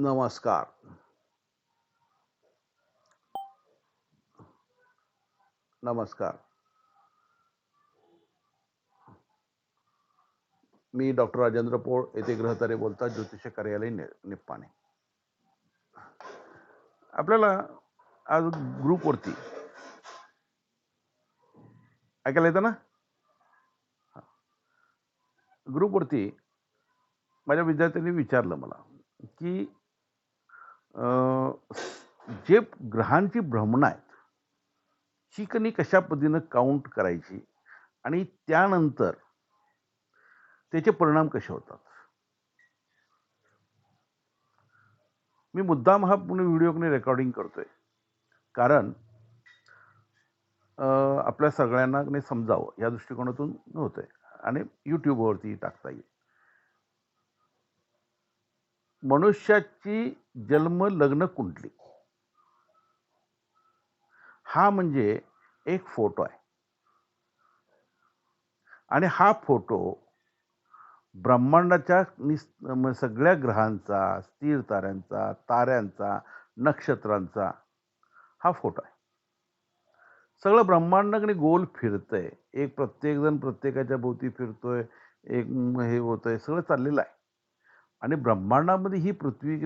नमस्कार. नमस्कार. मी डॉक्टर राजेंद्र पोळ येथे ग्रहतारे बोलतात ज्योतिष कार्यालय नि निप्पाणे. आपल्याला आज ग्रुपवरती ऐकायला येतं ना? ग्रुपवरती माझ्या विद्यार्थ्यांनी विचारलं मला की जे ग्रहांची भ्रमणं आहेत चिकनी कशा पद्धतीनं काउंट करायची आणि त्यानंतर त्याचे परिणाम कसे होतात? मी मुद्दाम हा पूर्ण व्हिडिओ रेकॉर्डिंग करतोय. कारण आपल्या सगळ्यांना समजावं या दृष्टिकोनातून होतंय आणि यूट्यूबवरती टाकता येईल. मनुष्याची जन्म लग्न कुंडली हा म्हणजे एक फोटो आहे. आणि हा फोटो ब्रह्मांडाच्या निस सगळ्या ग्रहांचा स्थिर ताऱ्यांचा ताऱ्यांचा नक्षत्रांचा हा फोटो आहे. सगळं ब्रह्मांडाकडे गोल फिरतंय. एक प्रत्येकजण प्रत्येकाच्या भोवती फिरतोय. एक हे होतंय. सगळं चाललेलं आहे. आणि ब्रह्मांडामध्ये ही पृथ्वी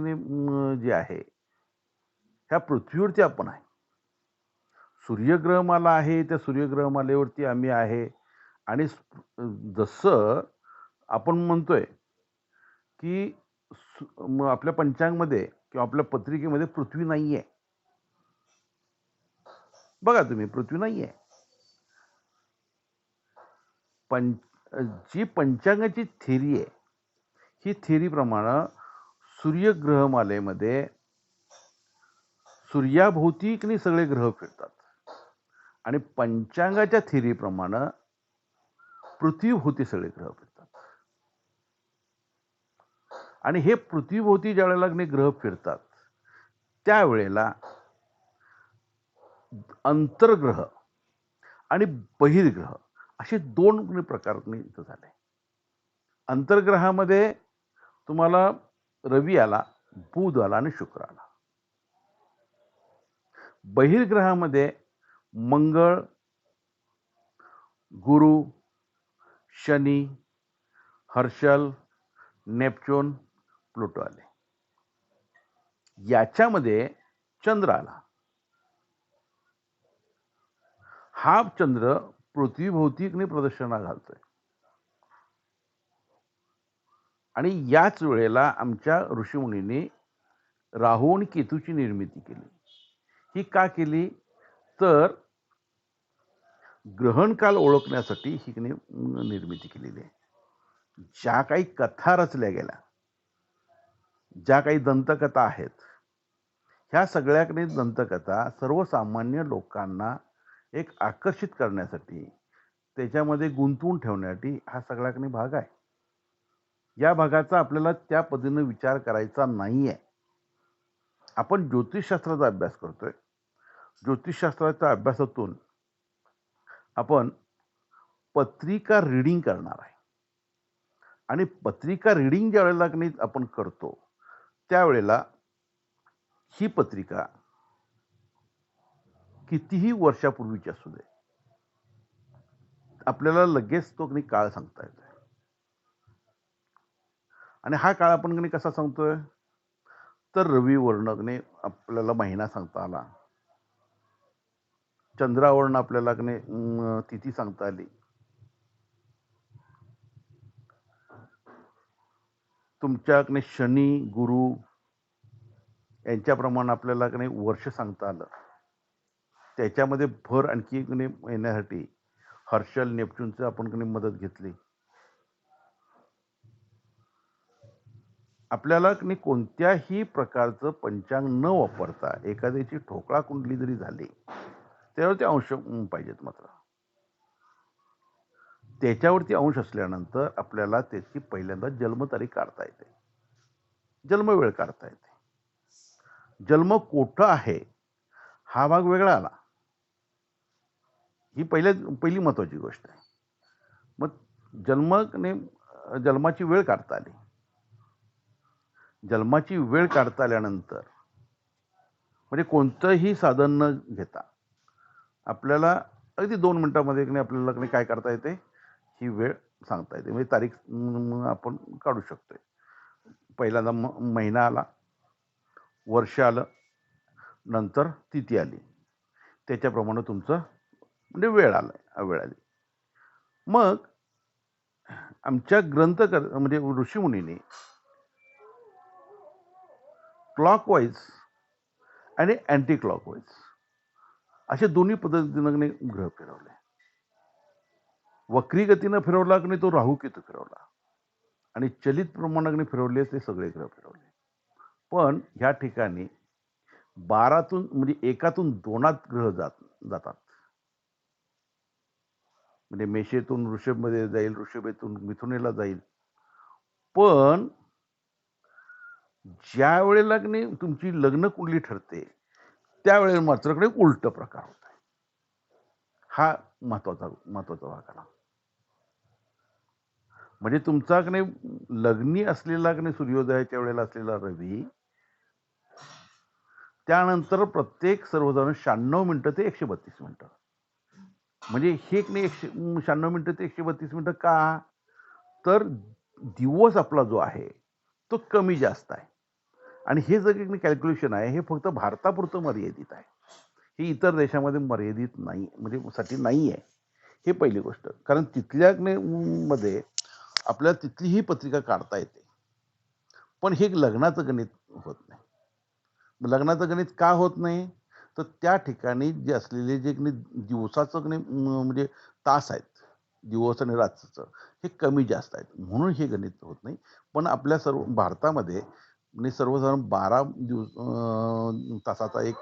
जी आहे ह्या पृथ्वीवरती आपण आहे. सूर्यग्रहमाला आहे त्या सूर्यग्रहमालेवरती आम्ही आहे. आणि जसं आपण म्हणतोय की आपल्या पंचांगमध्ये किंवा आपल्या पत्रिकेमध्ये पृथ्वी नाही आहे बघा तुम्ही पृथ्वी नाही आहे पंच जी पंचांगाची थेरी आहे ही थेरीप्रमाणे सूर्यग्रहमालेमध्ये सूर्याभोवती की सगळे ग्रह फिरतात. आणि पंचांगाच्या थेरीप्रमाणे पृथ्वीभोवती सगळे ग्रह फिरतात. आणि हे पृथ्वीभोवती ज्या वेळेला ग्रह फिरतात त्यावेळेला अंतर्ग्रह आणि बहिर्ग्रह असे दोन प्रकार इथं झाले. अंतर्ग्रहामध्ये तुम्हाला रवी आला बुध आला आणि शुक्र आला. बहिर्ग्रहामध्ये मंगळ गुरु शनी हर्षल नेपच्यून प्लुटो आले. याच्यामध्ये चंद्र आला. हा चंद्र पृथ्वीभोवती प्रदर्शना घालतोय. आणि याच वेळेला आमच्या ऋषीमुनींनी राहू आणि केतूची निर्मिती केली. ही का केली? तर ग्रहणकाल ओळखण्यासाठी ही निर्मिती केलेली आहे. ज्या काही कथा रचल्या गेल्या ज्या काही दंतकथा आहेत ह्या सगळ्याकडे दंतकथा सर्वसामान्य लोकांना एक आकर्षित करण्यासाठी त्याच्यामध्ये गुंतवून ठेवण्यासाठी हा सगळ्याकडे भाग आहे. या भागाचा आपल्याला त्या पद्धतीनं विचार करायचा नाही आहे आपण ज्योतिषशास्त्राचा अभ्यास करतोय. ज्योतिषशास्त्राच्या अभ्यासातून आपण पत्रिका रिडिंग करणार आहे. आणि पत्रिका रिडिंग ज्या वेळेला नाही आपण करतो त्यावेळेला ही पत्रिका कितीही वर्षापूर्वीची असू दे आपल्याला लगेच तो काळ सांगता येतो आणि हा काळ आपण कसा सांगतोय? तर रवी वर्णकने आपल्याला महिना सांगता आला. चंद्रावर्ण आपल्याला तिथी सांगता आली. तुमच्या शनी गुरु यांच्याप्रमाणे आपल्याला की नाही वर्ष सांगता आलं. त्याच्यामध्ये भर आणखी की येण्यासाठी हर्षल नेपच्यूनचं आपण मदत घेतली. आपल्याला की कोणत्याही प्रकारचं पंचांग न वापरता एखाद्याची ठोकळा कुंडली जरी झाली त्यावरती अंश पाहिजेत मात्र. त्याच्यावरती अंश असल्यानंतर आपल्याला त्याची पहिल्यांदा जन्मतारीख काढता येते. जन्मवेळ काढता येते. जन्म कोठं आहे हा भाग वेगळा आला. ही पहिल्या पहिली महत्वाची गोष्ट आहे. मग जन्मने जन्माची वेळ काढता आली. जन्माची वेळ काढता आल्यानंतर. म्हणजे कोणतंही साधन न घेता. आपल्याला अगदी दोन मिनटामध्ये की आपल्याला काय करता येते? ही वेळ सांगता येते. म्हणजे तारीख आपण काढू शकतोय. पहिल्यांदा म महिना आला. वर्ष आलं. नंतर तिथी आली. त्याच्याप्रमाणे तुमचं म्हणजे वेळ आलं वेळ आली. मग आमच्या ग्रंथकर म्हणजे ऋषीमुनीने क्लॉकवाईज आणि अँटी क्लॉकवाईज असे दोन्ही पद्धतीनं ग्रह फिरवले. वक्री गतीनं फिरवला की नाही तो राहू केतू फिरवला. आणि चलित प्रमाणाने फिरवले ते सगळे ग्रह फिरवले. पण ह्या ठिकाणी बारातून म्हणजे एकातून दोनात ग्रह जात जातात. म्हणजे मेषेतून ऋषभमध्ये जाईल ऋषभेतून मिथुनेला जाईल. पण ज्या वेळेला की नाही तुमची लग्न कुंडली ठरते त्यावेळेला मात्रकडे उलट प्रकार होत आहे. हा महत्त्वाचा महत्त्वाचा भाग आला म्हणजे तुमचा नाही लग्नी असलेला की नाही सूर्योदयाच्या वेळेला असलेला रवी त्यानंतर प्रत्येक सर्वजण शहाण्णव मिनटं ते एकशे बत्तीस मिनटं. म्हणजे हे एक नाही एकशे शहाण्णव मिनटं ते एकशे बत्तीस मिनटं का? तर दिवस आपला जो आहे तो कमी जास्त आहे. आणि हे जे एक कॅल्क्युलेशन आहे हे फक्त भारतापुरतं मर्यादित आहे. हे इतर देशामध्ये मर्यादित नाही म्हणजे साठी नाही आहे हे पहिली गोष्ट. कारण तिथल्या मध्ये आपल्याला तिथलीही पत्रिका काढता येते. पण हे लग्नाचं गणित होत नाही. लग्नाचं गणित का होत नाही? तर त्या ठिकाणी जे असलेले जे दिवसाचं म्हणजे तास आहेत दिवस आणि रात्रीचं हे कमी जास्त आहेत. म्हणून हे गणित होत नाही. पण आपल्या सर्व भारतामध्ये म्हणजे सर्वसाधारण बारा दिवस तासाचा एक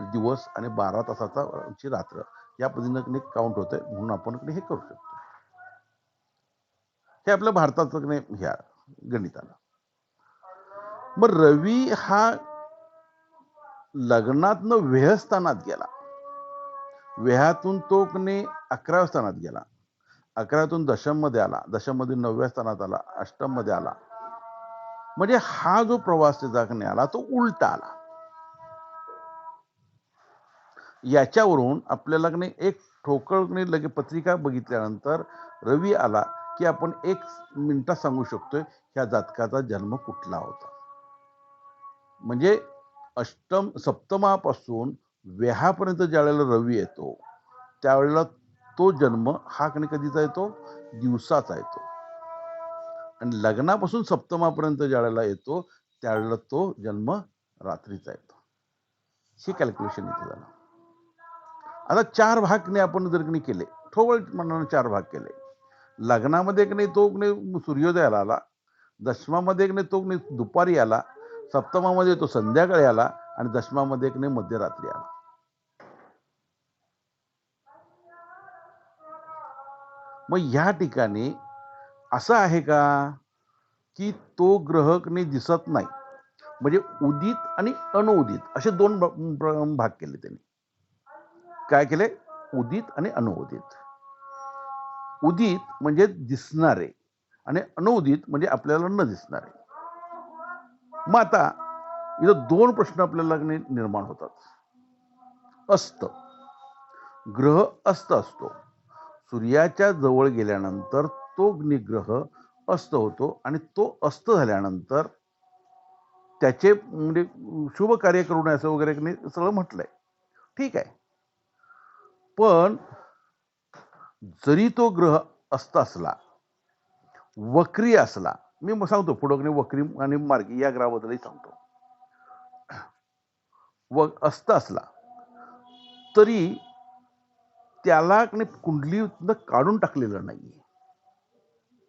दिवस आणि बारा तासाचा रात्र या पद्धतीनं काउंट होतंय. म्हणून आपण हे करू शकतो. हे आपल्या भारताचं ह्या गणिताला. मग रवी हा लग्नातनं वेहस्थानात गेला. वेहातून तो कने अकराव्या स्थानात गेला. अकरातून दशममध्ये आला. दशममध्ये नवव्या स्थानात आला. अष्टममध्ये आला. म्हणजे हा जो प्रवास त्याचा आला तो उलटा आला. याच्यावरून आपल्याला एक ठोकळने लगे पत्रिका बघितल्यानंतर रवी आला की आपण एक मिनिटात सांगू शकतोय ह्या जातकाचा जन्म कुठला होता. म्हणजे अष्टम सप्तमापासून व्याहापर्यंत ज्यावेळेला रवी येतो त्यावेळेला तो जन्म हा कणी कधीचा येतो? दिवसाचा येतो. आणि लग्नापासून सप्तमापर्यंत ज्या वेळेला येतो त्यावेळेला तो जन्म रात्रीचा येतो. हे कॅल्क्युलेशन इथे झालं. आता चार भाग आपण जर कणी केले ठोवळ मनानं चार भाग केले. लग्नामध्ये एक नाही तो सूर्योदयाला आला दशमामध्ये एक नाही तो दुपारी आला. सप्तमामध्ये तो संध्याकाळी आला आणि दशमामध्ये एक नाही मध्यरात्री आला. मग ह्या ठिकाणी असं आहे का की तो ग्रहकने दिसत नाही? म्हणजे उदित आणि अनुदित असे दोन भाग केले त्यांनी. काय केले? उदित आणि अनुदित उदित म्हणजे दिसणारे आणि अनुदित म्हणजे आपल्याला न दिसणारे. मग आता इथं दोन प्रश्न आपल्याला निर्माण होतात. अस्त. ग्रह अस्त असतो. सूर्याच्या जवळ गेल्यानंतर तो निग्रह अस्त होतो आणि तो अस्त झाल्यानंतर त्याचे म्हणजे शुभ कार्य करू नये असं वगैरे सगळं म्हटलंय. ठीक आहे. पण जरी तो ग्रह अस्त असला वक्री असला मी सांगतो पुढं वक्री आणि मार्गी या ग्रहाबद्दलही सांगतो. व अस्त असला तरी त्याला कुंडली काढून टाकलेलं नाहीये.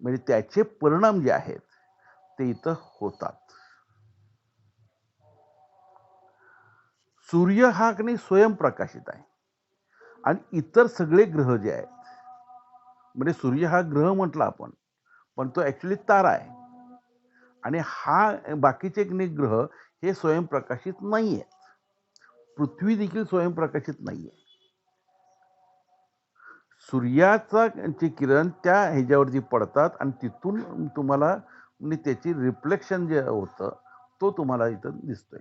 म्हणजे त्याचे परिणाम जे आहेत ते इथं होतात. सूर्य हा नाही स्वयंप्रकाशित आहे. आणि इतर सगळे ग्रह जे आहेत म्हणजे सूर्य हा ग्रह म्हटला आपण पण तो ॲक्च्युली तारा आहे. आणि हा बाकीचे ग्रह हे स्वयंप्रकाशित नाही आहेत पृथ्वी देखील स्वयंप्रकाशित नाही आहे सूर्याचा चे किरण त्या ह्याच्यावरती पडतात आणि तिथून तुम्हाला म्हणजे त्याची रिफ्लेक्शन जे होतं तो तुम्हाला इथं दिसतोय.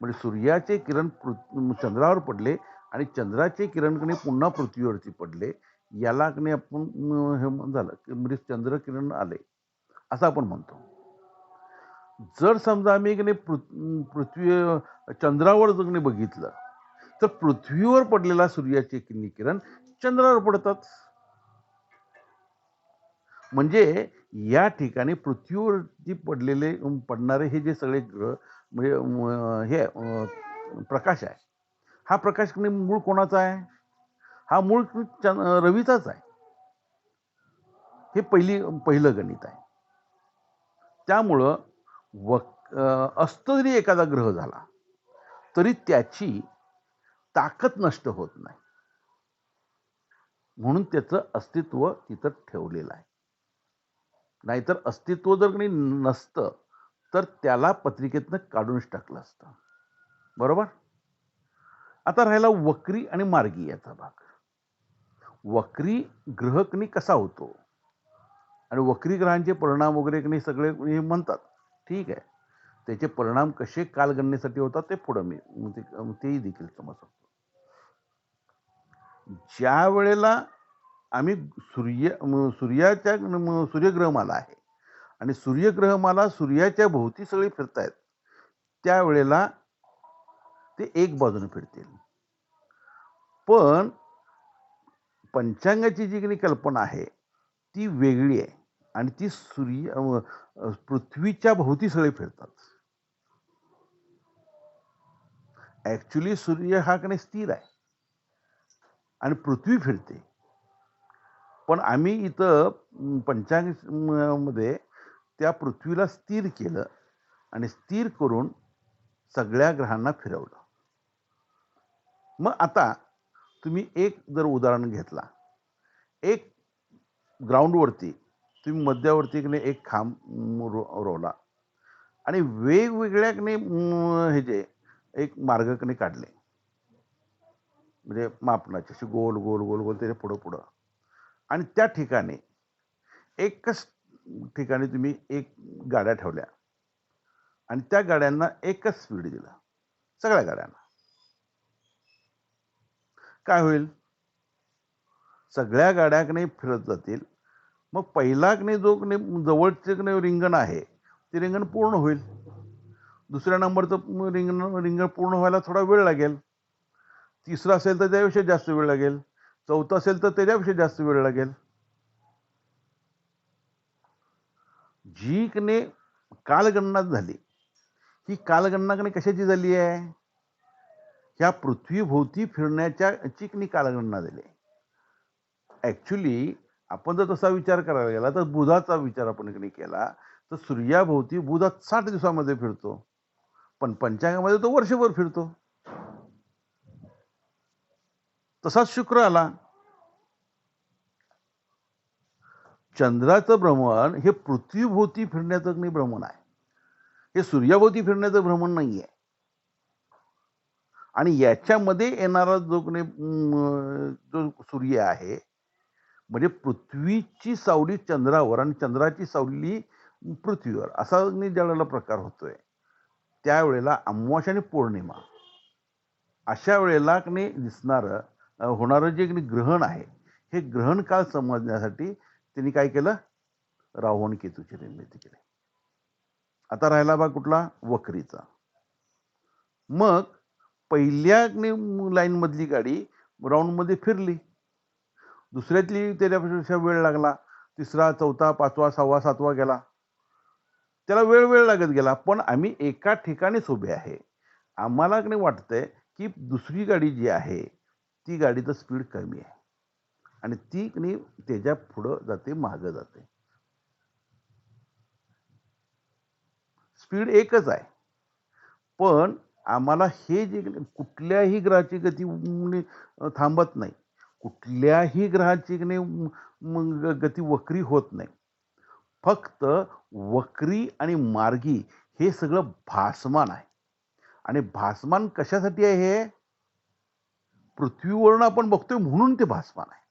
म्हणजे सूर्याचे किरण पृ- चंद्रावर पडले आणि चंद्राचे किरण कणे पुन्हा पृथ्वीवरती पडले याला कणे आपण हे झालं म्हणजे चंद्र किरण आले असं आपण म्हणतो. जर समजा आम्ही कणे पृथ्वी चंद्रावर जर बघितलं तर पृथ्वीवर पडलेला सूर्याचे किरणी किरण चंद्रावर पडतात. म्हणजे या ठिकाणी पृथ्वीवरती पडलेले पडणारे हे जे सगळे ग्रह म्हणजे हे प्रकाश आहे. हा प्रकाश म्हणजे मूळ कोणाचा आहे? हा मूळ चंद- रवीचाच आहे. हे पहिली पहिलं गणित आहे. त्यामुळं व अस्त जरी एखादा ग्रह झाला तरी त्याची ताकद नष्ट होत नाही. म्हणून त्याचं अस्तित्व तिथं ठेवलेलं आहे. नाहीतर अस्तित्व जर कोणी नसतं तर त्याला पत्रिकेतनं काढूनच टाकलं असतं. बरोबर? आता राहिला वक्री आणि मार्गी याचा भाग. वक्री ग्रहकनी कसा होतो? आणि वक्री ग्रहांचे परिणाम वगैरे कणी सगळे हे म्हणतात. ठीक आहे. त्याचे परिणाम कसे कालगणनेसाठी होतात ते पुढं मी ते- तेही देखील समजतो. ज्या वेळेला आम्ही सूर्य सूर्याच्या सूर्यग्रहमाला आहे. आणि सूर्यग्रहमाला सूर्याच्या भोवती सगळी फिरतायत. त्यावेळेला ते एक बाजूने फिरतील. पण पंचांगाची जी काही कल्पना आहे ती वेगळी आहे. आणि ती सूर्य पृथ्वीच्या भोवती सगळे फिरतात. ॲक्च्युली सूर्य हा कणे स्थिर आहे. आणि पृथ्वी फिरते. पण आम्ही इथं पंचांगमध्ये पंचांगमध्ये त्या पृथ्वीला स्थिर केलं आणि स्थिर करून सगळ्या ग्रहांना फिरवलं. मग आता तुम्ही एक जर उदाहरण घेतला. एक ग्राउंडवरती तुम्ही मध्यावरती एक खांब रो- रोवला. आणि वेगवेगळ्या ह्याचे एक मार्गकने काढले. म्हणजे मापनाचे असे गोल गोल गोल गोल त्याच्या पुढं पुढं. आणि त्या ठिकाणी एकच ठिकाणी तुम्ही एक गाड्या ठेवल्या. आणि त्या गाड्यांना एकच स्पीड दिला. सगळ्या गाड्यांना. काय होईल? सगळ्या गाड्या नाही फिरत जातील. मग पहिला नाही जो नाही जवळचे की नाही रिंगण आहे ते रिंगण पूर्ण होईल. दुसऱ्या नंबरचं रिंगण रिंगण पूर्ण व्हायला थोडा वेळ लागेल. तिसरा असेल तर त्याविषयी जास्त वेळ लागेल. चौथा असेल तर त्याच्याविषयी जास्त वेळ लागेल. जी कने कालगणना झाली. ही कालगणना कने कशाची झाली आहे? ह्या पृथ्वीभोवती फिरण्याच्या चिकनी कालगणना झाली. ॲक्च्युली आपण जर तसा विचार करायला गेला तर बुधाचा विचार आपण इकडे केला तर सूर्याभोवती बुधात साठ दिवसामध्ये फिरतो. पण पंचांगामध्ये तो वर्षभर फिरतो. तसाच शुक्र आला. चंद्राचं भ्रमण हे पृथ्वीभोवती फिरण्याचं नाही भ्रमण आहे. हे सूर्याभोवती फिरण्याचं भ्रमण नाही आहे आणि याच्यामध्ये येणारा जो कोणी जो सूर्य आहे म्हणजे पृथ्वीची सावली चंद्रावर आणि चंद्राची सावली पृथ्वीवर असा ज्या वेळेला प्रकार होतोय त्यावेळेला अमावास्या आणि पौर्णिमा अशा वेळेला दिसणारं होणारं जे ग्रहण आहे हे ग्रहण काळ समजण्यासाठी त्यांनी काय केलं? रावण केतूची निर्मिती केली. आता राहिला बा कुठला? वक्रीचा. मग पहिल्या लाईन मधली गाडी राऊंडमध्ये फिरली. दुसऱ्यातली त्याच्यापेक्षा वेळ लागला. तिसरा चौथा पाचवा सहावा सातवा गेला. त्याला वेळ वेळ लागत गेला. पण आम्ही एका ठिकाणीच उभे आहे. आम्हाला वाटतंय की दुसरी गाडी जी आहे ती गाडीचं स्पीड कमी आहे. आणि ती नाही त्याच्या पुढं जाते मागं जाते. स्पीड एकच आहे. पण आम्हाला हे जे कुठल्याही ग्रहाची गती थांबत नाही. कुठल्याही ग्रहाची मग गती वक्री होत नाही. फक्त वक्री आणि मार्गी हे सगळं भासमान आहे. आणि भासमान कशासाठी आहे हे? पृथ्वीवरनं आपण बघतोय म्हणून ते भासमान आहे.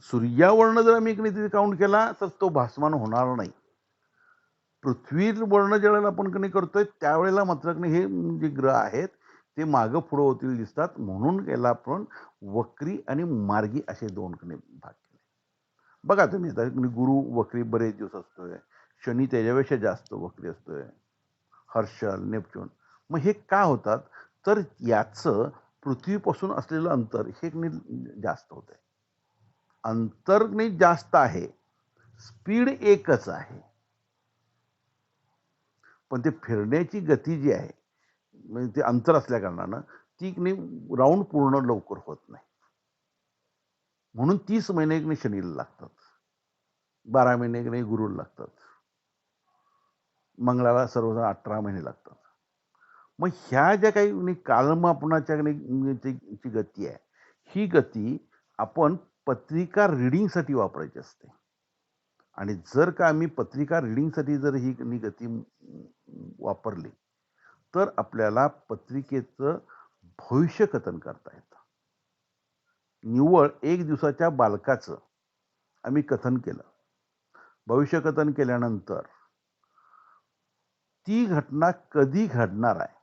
सूर्यावरनं जर आम्ही इकडे तिथे काउंट केला तर तो भासमान होणार नाही. पृथ्वीवरनं ज्या वेळेला आपण कणी करतोय त्यावेळेला मात्र नाही हे जे ग्रह आहेत ते मागं पुढं होतील दिसतात. म्हणून याला आपण वक्री आणि मार्गी असे दोन कणे भाग केले. बघा तुम्ही आता गुरु वक्री बरेच दिवस असतोय. शनी त्याच्यापेक्षा जास्त वक्री असतोय. Herschel Neptune. मग हे का होतात? तर याचं पृथ्वीपासून असलेलं अंतर हे जास्त होत आहे अंतर नाही जास्त आहे स्पीड एकच आहे. पण ते फिरण्याची गती जी आहे म्हणजे ते अंतर असल्या कारणानं ती नाही राऊंड पूर्ण लवकर होत नाही. म्हणून तीस महिने की नाही शनीला लागतात. बारा महिने नाही गुरुला लागतात. मंगळाला सर्वजण अठरा महिने लागतात. मग ह्या ज्या काही कालमापणाच्या ची गती आहे ही गती आपण पत्रिका रिडिंगसाठी वापरायची असते. आणि जर का आम्ही पत्रिका रिडिंगसाठी जर ही नि गती वापरली तर आपल्याला पत्रिकेचं भविष्य कथन करता येतं. निव्वळ एक दिवसाच्या बालकाचं आम्ही कथन केलं. भविष्यकथन केल्यानंतर ती घटना कधी घडणार आहे?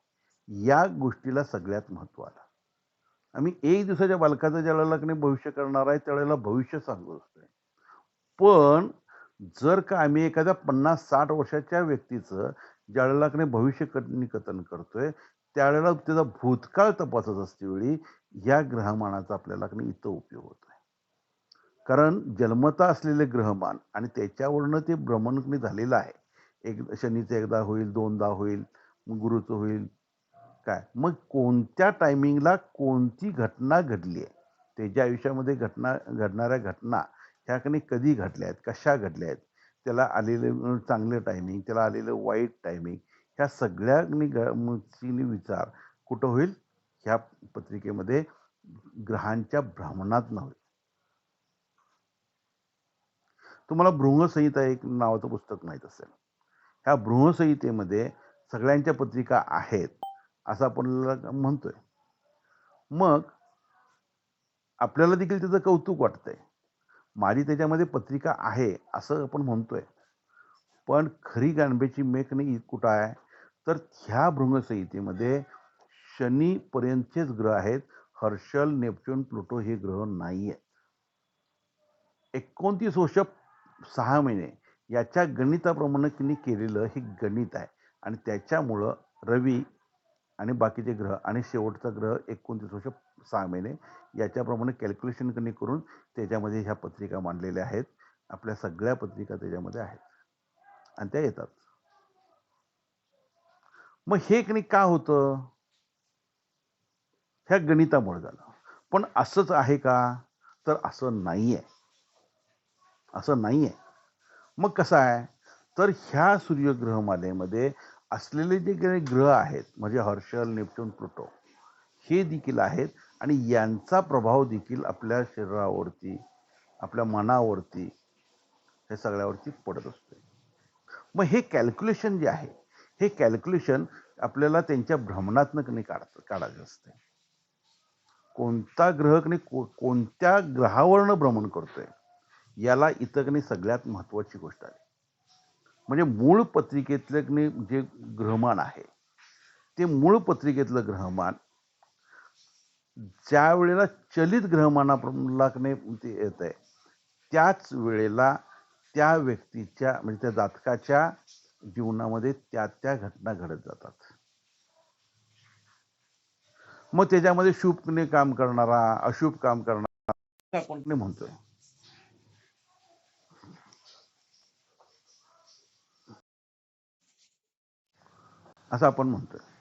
या गोष्टीला सगळ्यात महत्त्व आलं. आम्ही एक दिवसाच्या बालकाचं ज्याला लग्न की भविष्य करणार आहे त्यावेळेला भविष्य सांगत असतोय. पण जर का आम्ही एखाद्या पन्नास साठ वर्षाच्या व्यक्तीचं ज्या वेळेला की भविष्य कथनी कथन करतोय त्यावेळेला त्याचा भूतकाळ तपासत असते वेळी या ग्रहमानाचा आपल्याला की इथं उपयोग होतो कारण जन्मता असलेले ग्रहमान आणि त्याच्यावरनं ते भ्रमण झालेलं आहे. एक शनीचं एकदा होईल दोनदा होईल गुरुचं होईल काय? मग कोणत्या टायमिंगला कोणती घटना घडली आहे? त्याच्या आयुष्यामध्ये घटना घडणाऱ्या घटना ह्या कधी कधी घडल्या आहेत? कशा घडल्या आहेत? त्याला आलेलं चांगलं टायमिंग त्याला आलेलं वाईट टायमिंग ह्या सगळ्यांनी नि ग- विचार कुठं होईल? ह्या पत्रिकेमध्ये ग्रहांच्या भ्रमणात होईल तुम्हाला बृहसंहिता एक नावाचं पुस्तक माहीत असेल. ह्या बृहसंहितेमध्ये सगळ्यांच्या पत्रिका आहेत. असं आपण म्हणतोय. मग आपल्याला देखील त्याचं कौतुक वाटतंय. माझी त्याच्यामध्ये पत्रिका आहे असं आपण म्हणतोय. पण खरी गाणबेची मेक नाही कुठं आहे? तर ह्या भृंगसंहितेमध्ये शनीपर्यंतचेच ग्रह आहेत. हर्षल नेपच्यून प्लुटो हे ग्रह नाही आहेत एकोणतीस वर्ष सहा महिने याच्या गणिताप्रमाणे तिने केलेलं हे गणित आहे. आणि त्याच्यामुळं रवी आणि बाकीचे ग्रह आणि शेवटचा ग्रह एकोणतीस वर्ष सहा महिने याच्याप्रमाणे कॅल्क्युलेशन कमी करून त्याच्यामध्ये ह्या पत्रिका मांडलेल्या आहेत. आपल्या सगळ्या पत्रिका त्याच्यामध्ये आहेत. आणि त्या येतात. मग हे कणी का होतं? ह्या गणितामुळे झालं. पण असंच आहे का? तर असं नाही आहे असं नाही आहे मग कसं आहे? तर ह्या सूर्यग्रहमालेमध्ये असलेले जे काही ग्रह आहेत म्हणजे हर्षल नेपच्यून प्लुटो हे देखील आहेत आणि यांचा प्रभाव देखील आपल्या शरीरावरती आपल्या मनावरती हे सगळ्यावरती पडत असते मग हे कॅल्क्युलेशन जे आहे हे कॅल्क्युलेशन आपल्याला त्यांच्या भ्रमणातनं कधी काढत काढायचं असते कोणता ग्रह कणी को- कोणत्या ग्रहावरनं भ्रमण करतोय याला इथं कणी सगळ्यात महत्वाची गोष्ट आहे म्हणजे मूळ पत्रिकेतलं जे ग्रहमान आहे ते मूळ पत्रिकेतलं ग्रहमान ज्या वेळेला चलित ग्रहमानाप्रमाणे ते येत आहे त्याच वेळेला त्या व्यक्तीच्या म्हणजे त्या जातकाच्या जीवनामध्ये त्या त्या घटना घडत जातात. मग त्याच्यामध्ये शुभने काम करणारा अशुभ काम करणारा आपण म्हणतोय असं आपण म्हणतोय